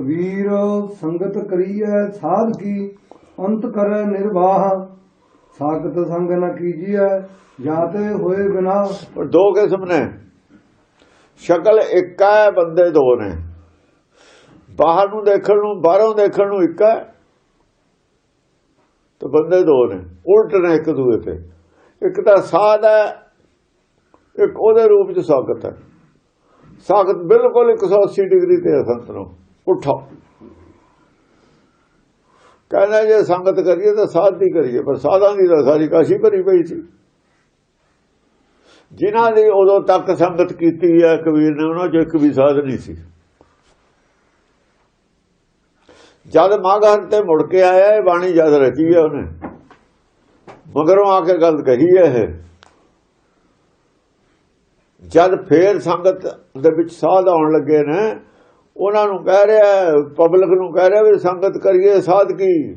ਵੀਰ ਸੰਗਤ ਕਰੀਐ ਸਾਧ ਕੀ, ਅੰਤ ਕਰੈ ਨਿਰਵਾਹ। ਸਾਖਤ ਸੰਗ ਨ ਕੀਜੀਐ, ਜਾਤੇ ਹੋਏ ਬਿਨਾ। ਦੋ ਕਿਸਮ ਨੇ। ਸ਼ਕਲ ਇੱਕ ਹੈ ਬੰਦੇ ਦੋ ਨੇ। ਬਾਹਰ ਨੂੰ ਦੇਖਣ ਨੂੰ, ਬਾਹਰੋਂ ਦੇਖਣ ਨੂੰ ਇੱਕ ਹੈ ਤੇ ਬੰਦੇ ਦੋ ਨੇ। ਉਲਟ ਨੇ ਇੱਕ ਦੂਏ ਤੇ। ਇੱਕ ਤਾਂ ਸਾਧ ਹੈ, ਇੱਕ ਉਹਦੇ ਰੂਪ ਚ ਸਾਖਤ ਹੈ। ਸਾਖਤ ਬਿਲਕੁਲ 180 ਡਿਗਰੀ ਤੇ ਹੈ ਸੰਤ ਨੂੰ ਉੱਠੋ। ਕਹਿੰਦਾ, ਜੇ ਸੰਗਤ ਕਰੀਏ ਤਾਂ ਸਾਧ ਦੀ ਕਰੀਏ, ਪਰ ਸਾਧਾਂ ਦੀ ਤਾਂ ਸਾਰੀ ਕਾਸ਼ੀ ਭਰੀ ਪਈ ਸੀ। ਜਿਨ੍ਹਾਂ ਦੀ ਉਦੋਂ ਤੱਕ ਸੰਗਤ ਕੀਤੀ ਹੈ ਕਬੀਰ ਨੇ ਉਹਨਾਂ 'ਚ ਇੱਕ ਵੀ ਸਾਧ ਨਹੀਂ ਸੀ। ਜਦ ਮਾਘਰ ਤੇ ਮੁੜ ਕੇ ਆਇਆ, ਇਹ ਬਾਣੀ ਜਦ ਰਚੀ ਹੈ ਉਹਨੇ। ਮਗਰੋਂ ਆ ਕੇ ਗੱਲ ਕਹੀ ਹੈ ਇਹ। ਜਦ ਫੇਰ ਸੰਗਤ ਦੇ ਵਿੱਚ ਸਾਧ ਆਉਣ ਲੱਗੇ ਨੇ ਉਹਨਾਂ ਨੂੰ ਕਹਿ ਰਿਹਾ ਪਬਲਿਕ ਨੂੰ ਕਹਿ ਰਿਹਾ ਵੀ ਸੰਗਤ ਕਰੀਏ ਸਾਧ ਕੀ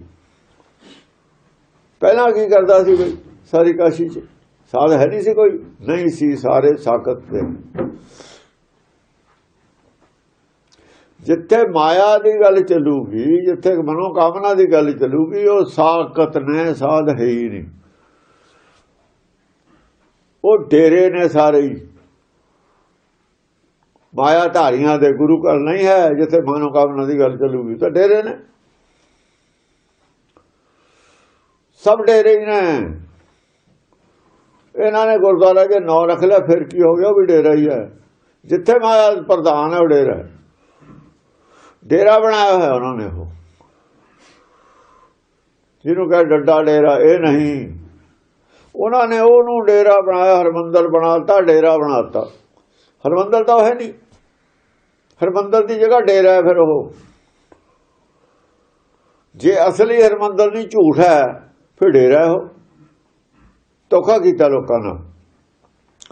ਪਹਿਲਾਂ ਕੀ ਕਰਦਾ ਸੀ ਬਈ ਸਾਰੀ ਕਾਸ਼ੀ 'ਚ? ਸਾਧ ਹੈ ਨਹੀਂ ਸੀ ਕੋਈ? ਨਹੀਂ ਸੀ, ਸਾਰੇ ਸਾਖਤ ਤੇ ਜਿੱਥੇ ਮਾਇਆ ਦੀ ਗੱਲ ਚੱਲੂਗੀ, ਜਿੱਥੇ ਮਨੋ ਕਾਮਨਾ ਦੀ ਗੱਲ ਚੱਲੂਗੀ, ਉਹ ਸਾਖਤ ਨੇ, ਸਾਧ ਹੈ ਹੀ ਨਹੀਂ। ਉਹ ਡੇਰੇ ਨੇ ਸਾਰੇ ਹੀ। ਮਾਇਆ ਧਾਰੀਆਂ ਦੇ ਗੁਰੂ ਘਰ ਨਹੀਂ ਹੈ, ਜਿੱਥੇ ਮਨੋ ਕਾਮਨਾ ਦੀ ਗੱਲ ਚੱਲੂਗੀ। ਤਾਂ ਡੇਰੇ ਨੇ। ਸਭ ਡੇਰੇ ਹੀ ਨੇ। ਇਹਨਾਂ ਨੇ ਗੁਰਦੁਆਰਾ ਜੇ ਨਾਂ ਰੱਖ ਲਿਆ, ਫਿਰ ਕੀ ਹੋ ਗਿਆ? ਉਹ ਵੀ ਡੇਰਾ ਹੀ ਹੈ। ਜਿੱਥੇ ਮਾਇਆ ਪ੍ਰਧਾਨ ਹੈ, ਉਹ ਡੇਰਾ ਡੇਰਾ ਬਣਾਇਆ ਹੋਇਆ ਉਹਨਾਂ ਨੇ ਉਹ। ਜਿਹਨੂੰ ਕਹੇ ਡੱਡਾ ਡੇਰਾ, ਇਹ ਨਹੀਂ। ਉਹਨਾਂ ਨੇ ਉਹਨੂੰ ਡੇਰਾ ਬਣਾਇਆ, ਹਰਮੰਦਰ ਬਣਾਤਾ ਡੇਰਾ ਬਣਾਤਾ ਹਰਮੰਦਰ ਤਾਂ ਉਹ ਹੈ ਨਹੀਂ। ਹਰਮੰਦਰ ਦੀ ਜਗ੍ਹਾ ਡੇਰਾ ਹੈ ਫਿਰ ਉਹ। ਜੇ ਅਸਲੀ ਹਰਮੰਦਰ ਨਹੀਂ ਝੂਠ ਹੈ, ਫਿਰ ਡੇਰਾ ਹੈ ਉਹ। ਧੋਖਾ ਕੀਤਾ ਲੋਕਾਂ ਨਾਲ।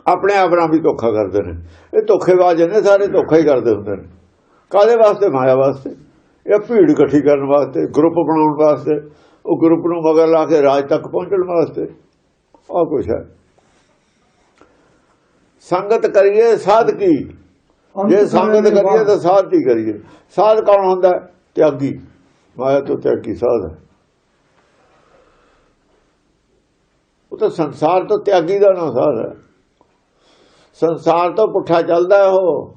ਆਪਣੇ ਆਪ ਨਾਲ ਵੀ ਧੋਖਾ ਕਰਦੇ ਨੇ। ਇਹ ਧੋਖੇਬਾਜ਼ ਨੇ ਸਾਰੇ ਧੋਖਾ ਹੀ ਕਰਦੇ ਹੁੰਦੇ ਨੇ। ਕਾਦੇ ਵਾਸਤੇ? ਮਾਇਆ ਵਾਸਤੇ। ਇਹ ਭੀੜ ਇਕੱਠੀ ਕਰਨ ਵਾਸਤੇ, ਗਰੁੱਪ ਬਣਾਉਣ ਵਾਸਤੇ, ਉਹ ਗਰੁੱਪ ਨੂੰ ਮਗਰ ਲਾ ਕੇ ਰਾਜ ਤੱਕ ਪਹੁੰਚਣ ਵਾਸਤੇ। ਆ ਕੁਛ ਹੈ। ਸੰਗਤ ਕਰੀਏ ਸਾਧ ਕੀ? ਜੇ ਸੰਗਤ ਕਰੀਏ। ਤਾਂ ਸਾਧ ਕੀ ਕਰੀਏ? ਸਾਧ ਕੌਣ ਹੁੰਦਾ? ਹੈ? ਤਿਆਗੀ। ਮਾਇਆ ਤੋਂ ਤਿਆਗੀ ਸਾਧ। ਉਹ ਤਾਂ ਸੰਸਾਰ ਤੋਂ ਤਿਆਗੀ ਦਾ ਨਾ ਸਾਧ ਹੈ। ਸੰਸਾਰ ਤੋਂ ਪੁੱਠਾ ਚੱਲਦਾ ਉਹ।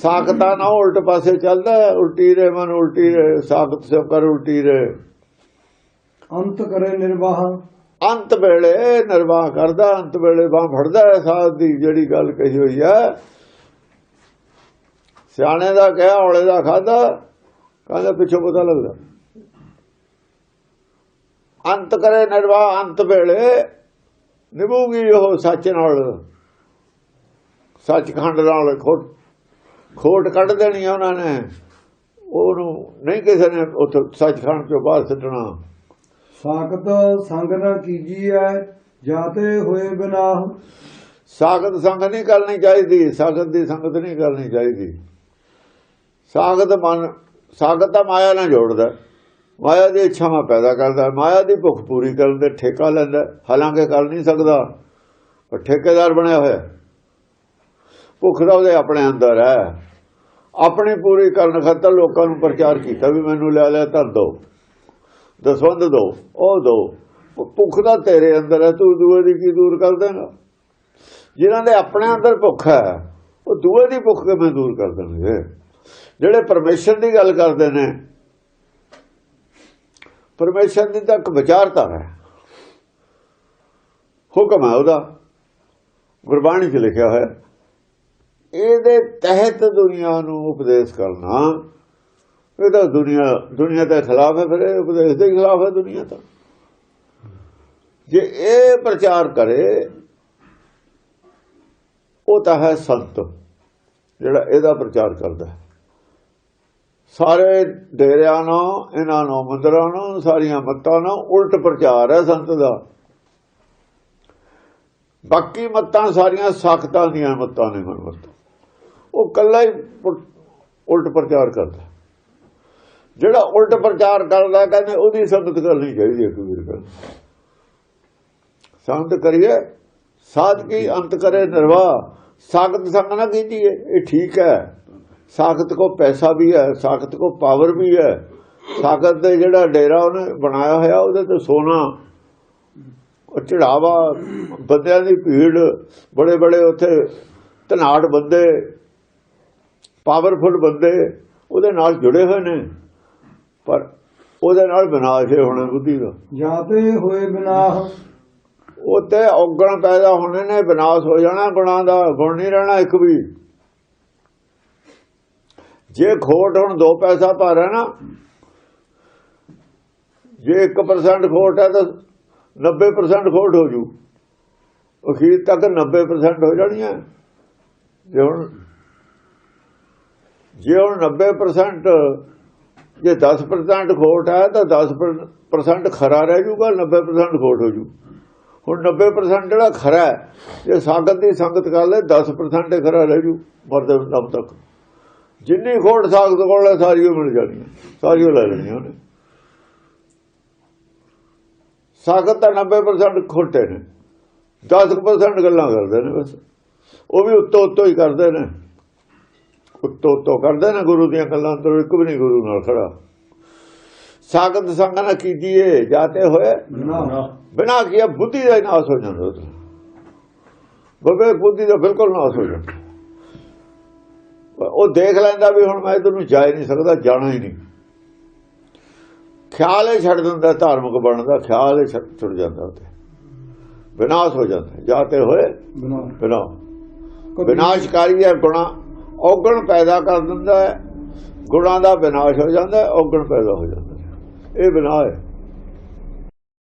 ਸਾਖਤਾ ਨਾ ਉਲਟ ਪਾਸੇ ਚੱਲਦਾ ਉਲਟੀ ਰੇ ਮਨ ਉਲਟੀ ਰੇ ਸਾਖਤ ਸੇ ਕਰ ਉਲਟੀ ਰੇ ਅੰਤ ਕਰੇ ਨਿਰਵਾਹ। ਅੰਤ ਵੇਲੇ ਨਿਰਵਾਹ ਕਰਦਾ, ਅੰਤ ਵੇਲੇ ਬਾਹ ਫੜਦਾ ਹੈ ਸਾਧ ਦੀ, ਜਿਹੜੀ ਗੱਲ ਕਹੀ ਹੋਈ ਹੈ। ਸਿਆਣੇ ਦਾ ਕਿਹਾ, ਔਲੇ ਦਾ ਖਾਦਾ ਕਹਿੰਦਾ ਪਿੱਛੋਂ ਪਤਾ ਲੱਗਦਾ। ਅੰਤ ਕਰੇ ਨਿਰਵਾਹ, ਅੰਤ ਵੇਲੇ ਨਿਭੂਗੀ ਉਹ ਸੱਚ ਨਾਲ। ਸੱਚਖੰਡ ਨਾਲ ਖੋਟ ਖੋਟ ਕੱਢ ਦੇਣੀ ਉਹਨਾਂ ਨੇ। ਉਹਨੂੰ ਨਹੀਂ ਕਿਸੇ ਨੇ ਉੱਥੇ ਸੱਚਖੰਡ ਚੋਂ ਬਾਹਰ ਸੁੱਟਣਾ। ਸਾਖਤ ਸੰਗ ਨ ਕੀਜੀਐ, ਜਾਤੇ ਹੋਏ ਬਿਨਾ ਸਾਖਤ ਸੰਗ ਨਹੀਂ ਕਰਨੀ ਚਾਹੀਦੀ, ਸਾਖਤ ਦੀ ਸੰਗਤ ਨਹੀਂ ਕਰਨੀ ਚਾਹੀਦੀ। ਸਾਖਤ ਮਨ, ਸਾਖਤ ਤਾਂ ਮਾਇਆ ਨਾਲ ਜੋੜਦਾ। ਮਾਇਆ ਦੀ ਇੱਛਾਵਾਂ ਪੈਦਾ ਕਰਦਾ, ਮਾਇਆ ਦੀ ਭੁੱਖ ਪੂਰੀ ਕਰਨ ਦੇ ਠੇਕਾ ਲੈਂਦਾ, ਹਾਲਾਂਕਿ ਕਰ ਨਹੀਂ ਸਕਦਾ, ਪਰ ਠੇਕੇਦਾਰ ਬਣਿਆ ਹੋਇਆ। ਭੁੱਖ ਦਾ ਉਹਦੇ ਆਪਣੇ ਅੰਦਰ ਹੈ। ਆਪਣੀ ਪੂਰੀ ਕਰਨ ਖਾਤਰ ਲੋਕਾਂ ਨੂੰ ਪ੍ਰਚਾਰ ਕੀਤਾ ਵੀ ਮੈਨੂੰ ਲੈ ਲੈ ਧਰ ਦੋ। ਦਸਵੰਦ ਦੋ, ਉਹ ਦੋ। ਭੁੱਖ ਦਾ ਤੇਰੇ ਅੰਦਰ ਹੈ, ਤੂੰ ਦੂਏ ਦੀ ਕੀ ਦੂਰ ਕਰ ਦੇਗਾ ਜਿਨ੍ਹਾਂ ਦੇ ਆਪਣੇ ਅੰਦਰ ਭੁੱਖ ਹੈ, ਉਹ ਦੂਏ ਦੀ ਭੁੱਖ ਕਿਵੇਂ ਦੂਰ ਕਰ ਦੇਣਗੇ? ਜਿਹੜੇ ਪਰਮੇਸ਼ਰ ਦੀ ਗੱਲ ਕਰਦੇ ਨੇ, ਪਰਮੇਸ਼ਰ ਦੀ ਤਾਂ ਇੱਕ ਵਿਚਾਰਧਾਰਾ ਹੈ। ਹੁਕਮ ਹੈ ਉਹਦਾ। ਗੁਰਬਾਣੀ 'ਚ ਲਿਖਿਆ ਹੋਇਆ ਇਹਦੇ ਤਹਿਤ ਦੁਨੀਆ ਨੂੰ ਉਪਦੇਸ਼ ਕਰਨਾ ਇਹ ਤਾਂ ਦੁਨੀਆ ਦੁਨੀਆ ਦੇ ਖਿਲਾਫ ਹੈ ਫਿਰ, ਇਹ ਉਪਦੇਸ਼ ਦੇ ਖਿਲਾਫ ਹੈ ਦੁਨੀਆ ਤਾਂ। ਜੇ ਇਹ ਪ੍ਰਚਾਰ ਕਰੇ, ਉਹ ਤਾਂ ਹੈ ਸੰਤ, ਜਿਹੜਾ ਇਹਦਾ ਪ੍ਰਚਾਰ ਕਰਦਾ ਸਾਰੇ ਡੇਰਿਆਂ ਨੂੰ ਇਹਨਾਂ ਨੂੰ ਮੰਦਰਾਂ ਨੂੰ ਸਾਰੀਆਂ ਮੱਤਾਂ ਨੂੰ ਉਲਟ ਪ੍ਰਚਾਰ ਹੈ ਸੰਤ ਦਾ। ਬਾਕੀ ਮੱਤਾਂ ਸਾਰੀਆਂ ਸਾਖਤਾਂ ਦੀਆਂ ਮੱਤਾਂ ਨੇ ਹੁਣ ਉਹ ਕੱਲਾ ਹੀ ਪੁ- ਉਲਟ ਪ੍ਰਚਾਰ ਕਰਦਾ ਜਿਹੜਾ ਉਲਟ ਪ੍ਰਚਾਰ ਕਰਦਾ, ਕਹਿੰਦੇ ਉਹਦੀ ਸੰਗਤ ਕਰਨੀ ਚਾਹੀਦੀ ਹੈ ਕਬੀਰ ਕਹਿੰਦਾ। ਸੰਗਤ ਕਰੀਏ, ਸਾਧਕੀ ਅੰਤ ਕਰੇ ਨਿਰਵਾਹ। ਸਾਖਤ ਸੰਗ ਨਾ ਕੀਤੀ ਹੈ, ਇਹ ਠੀਕ ਹੈ। ਸਾਖਤ ਕੋ ਪੈਸਾ ਵੀ ਹੈ, ਸਾਖਤ ਕੋ ਪਾਵਰ ਵੀ ਹੈ। ਸਾਖਤ ਦੇ ਜਿਹੜਾ ਡੇਰਾ ਉਹਨੇ ਬਣਾਇਆ ਹੋਇਆ, ਉਹਦੇ ਤੇ ਸੋਨਾ, ਉਹ ਚੜਾਵਾ, ਬੰਦਿਆਂ ਦੀ ਭੀੜ ਬੜੇ ਬੜੇ ਉੱਥੇ ਧਨਾੜ ਬੰਦੇ, ਪਾਵਰਫੁਲ ਬੰਦੇ ਉਹਦੇ ਨਾਲ ਜੁੜੇ ਹੋਏ ਨੇ। ਪਰ ਉਹਦੇ ਨਾਲ ਵਿਨਾਸ਼ ਹੀ ਹੋਣਾ ਬੁੱਧੀ ਦਾ। ਜਾਤੇ ਹੋਏ ਬਿਨਾਹ। ਉੱਤੇ ਔਗਣ ਪੈਦਾ ਹੋਣੇ ਨੇ ਵਿਨਾਸ਼ ਹੋ ਜਾਣਾ ਗੁਣਾਂ ਦਾ ਗੁਣ ਨਹੀਂ ਰਹਿਣਾ ਇੱਕ ਵੀ। ਜੇ ਖੋਟ ਹੁਣ 2 ਪੈਸਾ ਭਾਰ ਹੈ ਨਾ ਜੇ 1% ਖੋਟ ਹੈ ਤਾਂ 90% ਖੋਟ ਹੋ ਜੂ। ਅਖੀਰ ਤੱਕ 90% ਹੋ ਜਾਣੀਆਂ। ਜੇ ਹੁਣ ਜੇ ਹੁਣ 90% ਜੇ 10% ਖੋਟ ਹੈ ਤਾਂ 10% ਖਰਾ ਰਹਿ ਜੂਗਾ 90% ਖੋਟ ਹੋ ਜੂ। ਹੁਣ 90% ਜਿਹੜਾ ਖਰਾ ਹੈ, ਜੇ ਸਾਗਤ ਦੀ ਸੰਗਤ ਕਰ ਲੈ 10% ਖਰਾ ਰਹਿ ਜੂ ਮਰਦੇ ਦਮ ਤੱਕ। ਜਿੰਨੀ ਖੋਟ ਸਾਖਤ ਕੋਲ ਹੈ ਸਾਰੀ ਉਹ ਮਿਲ ਜਾਣੀ ਸਾਰੀ ਉਹ ਲੈ ਲੈਣੀ ਉਹਨੇ। ਸਾਖਤ ਤਾਂ 90% ਖੋਟੇ ਨੇ 10% ਗੱਲਾਂ ਕਰਦੇ ਨੇ ਬਸ। ਉਹ ਵੀ ਉੱਤੋਂ ਉੱਤੋਂ ਹੀ ਕਰਦੇ ਨੇ। ਉੱਤੋਂ ਉੱਤੋਂ ਕਰਦੇ ਨੇ ਗੁਰੂ ਦੀਆਂ ਗੱਲਾਂ ਤੋਂ ਇੱਕ ਵੀ ਨਹੀਂ ਗੁਰੂ ਨਾਲ ਖੜਾ। ਸਾਖਤ ਸੰਗ ਨਾ ਕੀਜੀਏ ਜਾਤੇ ਹੋਏ ਬਿਨਾ ਕੀਆ ਬੁੱਧੀ ਦਾ ਹੀ ਨਾਸ ਹੋ ਜਾਂਦਾ ਉਹਦਾ ਬਵੇ ਬੁੱਧੀ ਦਾ ਬਿਲਕੁਲ ਨਾਸ ਹੋ ਜਾਂਦਾ। ਉਹ ਦੇਖ ਲੈਂਦਾ ਵੀ ਹੁਣ ਮੈਂ ਇਧਰ ਨੂੰ ਜਾ ਹੀ ਨਹੀਂ ਸਕਦਾ ਜਾਣਾ ਹੀ ਨਹੀਂ। ਖਿਆਲ ਹੀ ਛੱਡ ਦਿੰਦਾ ਧਾਰਮਿਕ ਬਣਨ ਦਾ ਖਿਆਲ ਹੀ ਛੱਡ ਛੁੱਟ ਜਾਂਦਾ ਉਹਤੇ ਵਿਨਾਸ਼ ਹੋ ਜਾਂਦਾ ਜਾਤੇ ਹੋਏ ਬਿਨਾ। ਵਿਨਾਸ਼ਕਾਰੀ ਹੈ ਗੁਣਾ ਔਗਣ ਪੈਦਾ ਕਰ ਦਿੰਦਾ ਹੈ। ਗੁਣਾ ਦਾ ਵਿਨਾਸ਼ ਹੋ ਜਾਂਦਾ ਔਗਣ ਪੈਦਾ ਹੋ ਜਾਂਦਾ ਇਹ ਬਿਨਾਹ ਹੈ।